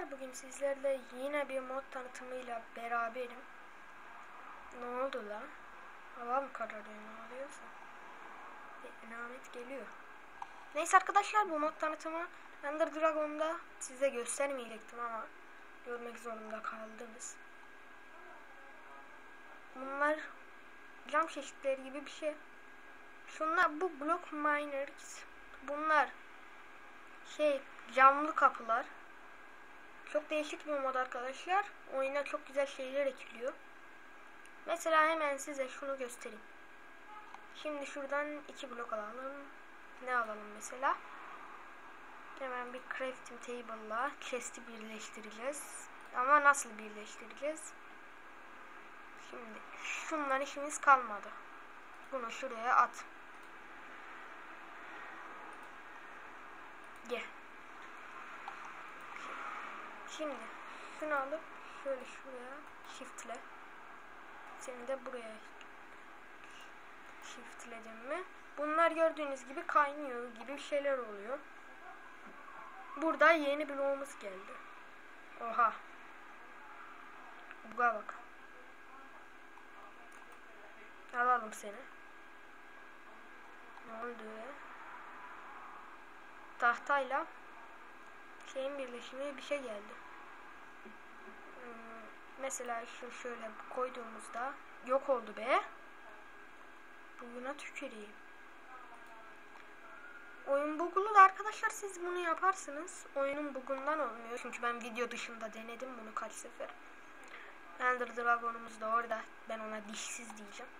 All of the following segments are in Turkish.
arkadaşlar bugün sizlerle yine bir mod tanıtımıyla beraberim. Ne oldu la? Hava mı kararıyor ne oluyorsa? Bir enamet geliyor. Neyse arkadaşlar bu mod tanıtımı Ender Dragon'da size göstermeyecektim ama görmek zorunda kaldınız. Bunlar cam çeşitleri gibi bir şey. Şunlar bu block miners. Bunlar şey camlı kapılar. Çok değişik bir mod arkadaşlar. Oyuna çok güzel şeyler ekliyor. Mesela hemen size şunu göstereyim. Şimdi şuradan iki blok alalım. Ne alalım mesela? Hemen bir crafting table'la chest'i birleştireceğiz. Ama nasıl birleştireceğiz? Şimdi şundan işimiz kalmadı. Bunu şuraya at. Gel. Şimdi şunu alıp şöyle şuraya shiftle. Seni de buraya shiftledim mi? Bunlar gördüğünüz gibi kaynıyor gibi şeyler oluyor. Burada yeni bloğumuz geldi. Oha. Buga bak. Alalım seni. Ne oldu ya? Tahtayla şeyin birleşimi bir şey geldi. Mesela şu şöyle koyduğumuzda yok oldu be. Bugüne tüküreyim. Oyun bugulu da arkadaşlar siz bunu yaparsınız. Oyunun bugundan olmuyor. Çünkü ben video dışında denedim bunu kaç sefer. Ender Dragon'umuz da orada. Ben ona dişsiz diyeceğim.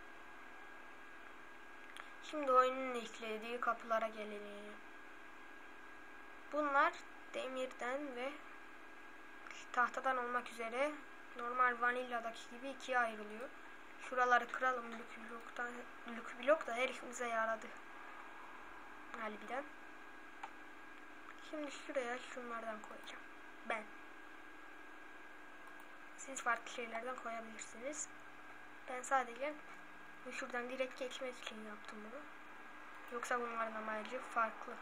Şimdi oyunun eklediği kapılara gelelim. Bunlar demirden ve tahtadan olmak üzere normal vanilladaki gibi ikiye ayrılıyor. Şuraları kıralım Lucky Block'tan. Lucky Block da her işimize yaradı. Harbiden. Şimdi şuraya şunlardan koyacağım. Ben. Siz farklı şeylerden koyabilirsiniz. Ben sadece şuradan direkt geçmek için yaptım bunu. Yoksa bunların amacı farklı.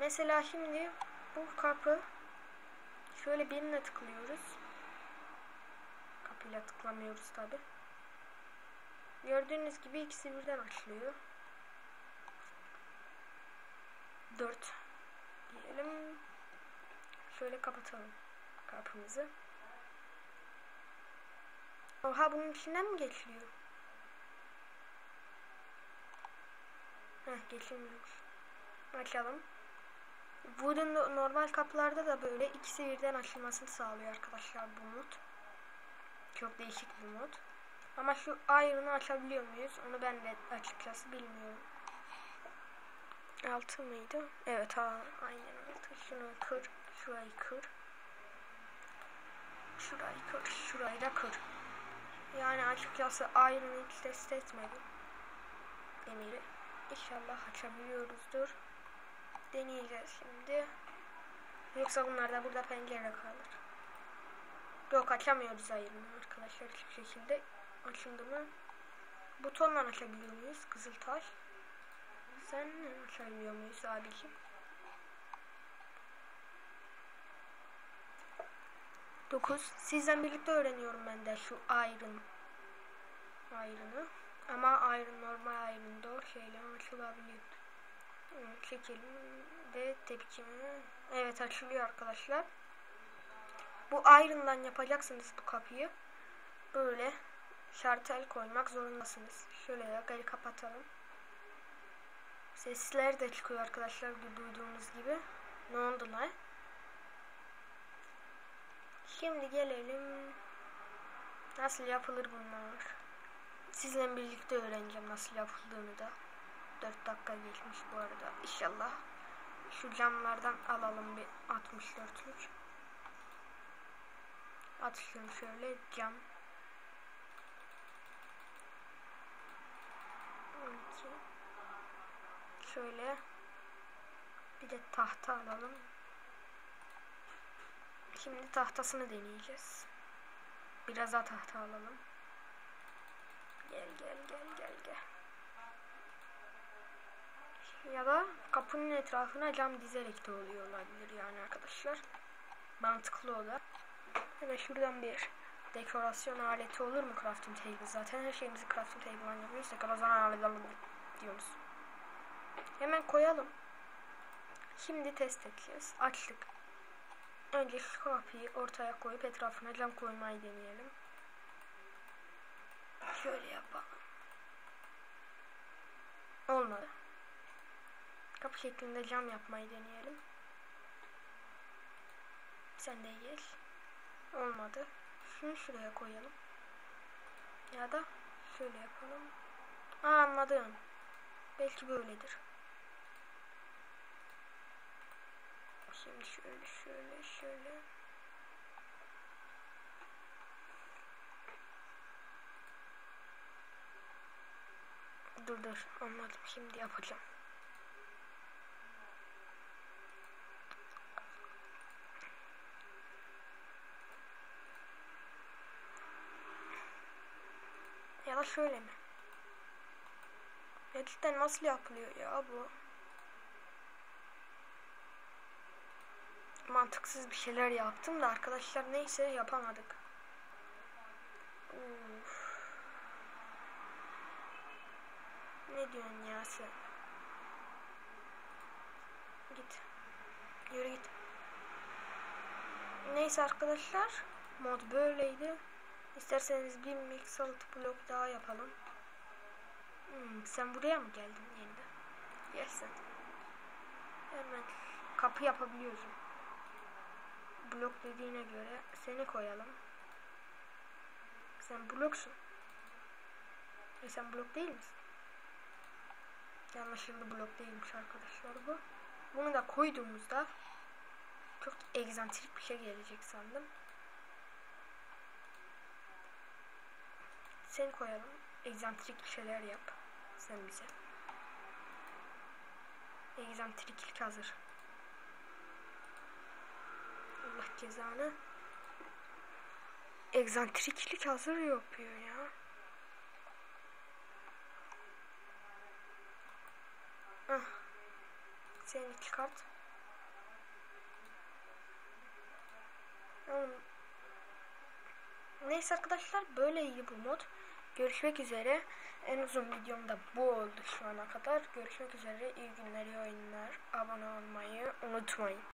Mesela şimdi bu kapı şöyle birine tıklıyoruz. Kapıyla tıklamıyoruz tabi. Gördüğünüz gibi ikisi birden açılıyor. 4 diyelim. Şöyle kapatalım kapımızı. Oha bunun içinden mi geçiliyor? Heh geçilmiyormuş. Açalım. Wooden normal kapılarda da böyle ikisi birden açılmasını sağlıyor arkadaşlar bu mod. Çok değişik bir mod. Ama şu Iron'ı açabiliyor muyuz? Onu ben de açıkçası bilmiyorum. Altı mıydı? Evet ha aynen altı. Şunu kır. Şurayı kır. Şurayı kır. Şurayı da kır. Yani açıkçası Iron'ı hiç test etmedim. Demiri. İnşallah açabiliyoruzdur. Deneyeceğiz şimdi. Yoksa bunlar da burada pencere kalır. Yok açamıyoruz ayrımı arkadaşlar hiçbir şekilde. Açıldı mı? Butonla açabiliyor muyuz? Kızıltaş. Sen açabiliyor muyuz abicim? Dokuz. Sizden birlikte öğreniyorum ben de şu iron. Iron'ı. Ama iron normal iron da o şeyle açılabiliyor. Çekelim tepkimi. Evet açılıyor arkadaşlar. Bu iron'dan yapacaksınız bu kapıyı. Böyle şartel koymak zorundasınız. Şöyle yakayı kapatalım. Sesler de çıkıyor arkadaşlar duyduğunuz gibi. Ne oldu lan? Şimdi gelelim. Nasıl yapılır bunlar? Sizle birlikte öğreneceğim nasıl yapıldığını da. 4 dakika geçmiş bu arada. İnşallah şu camlardan alalım bir 64'lük. Atışım şöyle cam. 12. Şöyle bir de tahta alalım. Şimdi tahtasını deneyeceğiz. Biraz daha tahta alalım. Gel gel gel gel gel. Ya da kapının etrafına cam dizerek de oluyor olabilir yani arkadaşlar. Mantıklı o da. Hemen şuradan bir dekorasyon aleti olur mu crafting table? Zaten her şeyimizi crafting table'dan yapıyoruz. Dekorasyon aleti diyoruz. Hemen koyalım. Şimdi test edeceğiz. Açtık. Önce şu kapıyı ortaya koyup etrafına cam koymayı deneyelim. Şöyle yapalım. Olmadı. Kapı şeklinde cam yapmayı deneyelim. Sen de gel. Olmadı. Şunu şuraya koyalım. Ya da şöyle yapalım. Aa, anladım. Belki böyledir. Şimdi şöyle şöyle şöyle. Dur dur anladım şimdi yapacağım. Şöyle mi? Gerçekten nasıl yapılıyor ya bu? Mantıksız bir şeyler yaptım da arkadaşlar neyse yapamadık. Uf. Ne diyorsun ya sen? Git. Yürü git. Neyse arkadaşlar. Mod böyleydi. İsterseniz bir mix alt blok daha yapalım. Hmm, sen buraya mı geldin yeniden? Gel sen. Hemen kapı yapabiliyorsun. Blok dediğine göre seni koyalım. Sen bloksun. E sen blok değil misin? Yanlışlıkla blok değilmiş arkadaşlar bu. Bunu da koyduğumuzda çok egzantrik bir şey gelecek sandım. Seni koyalım. Egzantrik şeyler yap. Sen bize. Egzantriklik hazır. Allah cezanı. Egzantriklik hazır yapıyor ya. Ah. Seni çıkart. Oğlum. Neyse arkadaşlar böyleydi bu mod. Görüşmek üzere. En uzun videom da bu oldu şu ana kadar. Görüşmek üzere. İyi günler, iyi oyunlar. Abone olmayı unutmayın.